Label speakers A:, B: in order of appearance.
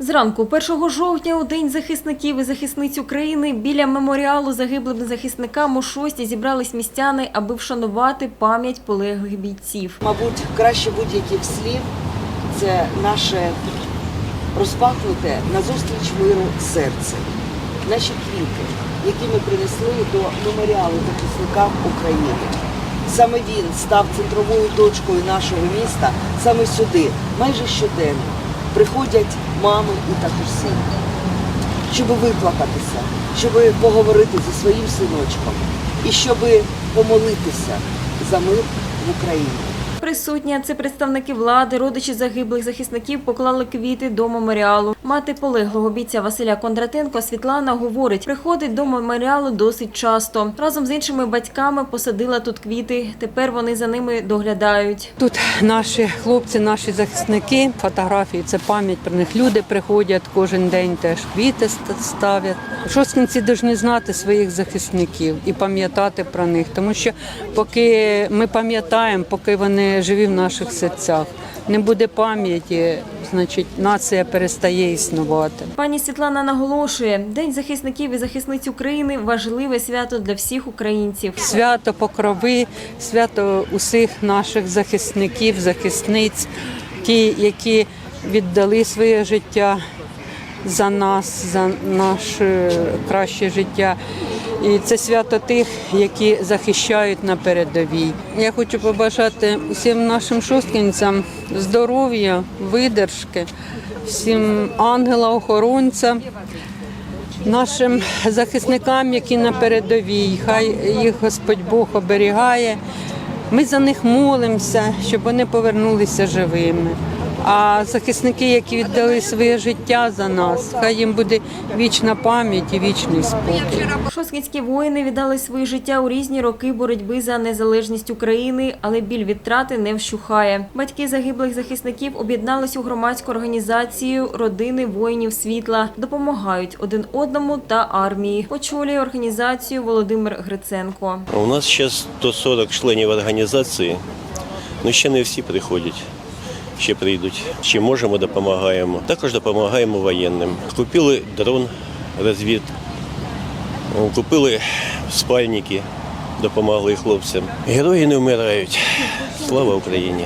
A: Зранку 1 жовтня у День захисників і захисниць України біля меморіалу загиблим захисникам у шості зібрались містяни, аби вшанувати пам'ять полеглих бійців.
B: Мабуть, краще будь-яких слів це наше розпахнуте назустріч миру серце, наші квіти, які ми принесли до меморіалу захисникам України. Саме він став центровою точкою нашого міста. Саме сюди, майже щоденно, приходять мами і татусі, щоб виплакатися, щоб поговорити зі своїм синочком і щоб помолитися за мир в Україні.
A: Присутні а це представники влади, родичі загиблих захисників поклали квіти до меморіалу. Мати полеглого бійця Василя Кондратенко Світлана говорить, приходить до меморіалу досить часто. Разом з іншими батьками посадила тут квіти. Тепер вони за ними доглядають.
C: Тут наші хлопці, наші захисники, фотографії це пам'ять про них. Люди приходять кожен день, теж квіти ст- ставлять. Шосткинці повинні знати своїх захисників і пам'ятати про них, тому що поки ми пам'ятаємо, поки вони живі в наших серцях, не буде пам'яті, значить нація перестає існувати.
A: Пані Світлана наголошує, День захисників і захисниць України важливе свято для всіх українців.
C: Свято покрови, свято усіх наших захисників, захисниць, ті, які віддали своє життя за нас, за наше краще життя. І це свято тих, які захищають на передовій. Я хочу побажати всім нашим шосткинцям здоров'я, видержки, всім ангела-охоронця, нашим захисникам, які на передовій, хай їх Господь Бог оберігає. Ми за них молимося, щоб вони повернулися живими. А захисники, які віддали своє життя за нас, хай їм буде вічна пам'ять і вічний спокій.
A: Шосткінські воїни віддали своє життя у різні роки боротьби за незалежність України, але біль від втрати не вщухає. Батьки загиблих захисників об'єднались у громадську організацію Родини воїнів світла, допомагають один одному та армії. Очолює організацію Володимир Гриценко.
D: У нас зараз 140 членів організації, але ще не всі приходять. Ще прийдуть. Чи можемо, допомагаємо. Також допомагаємо воєнним. Купили дрон розвід, купили спальники, допомогли хлопцям. Герої не вмирають. Слава Україні!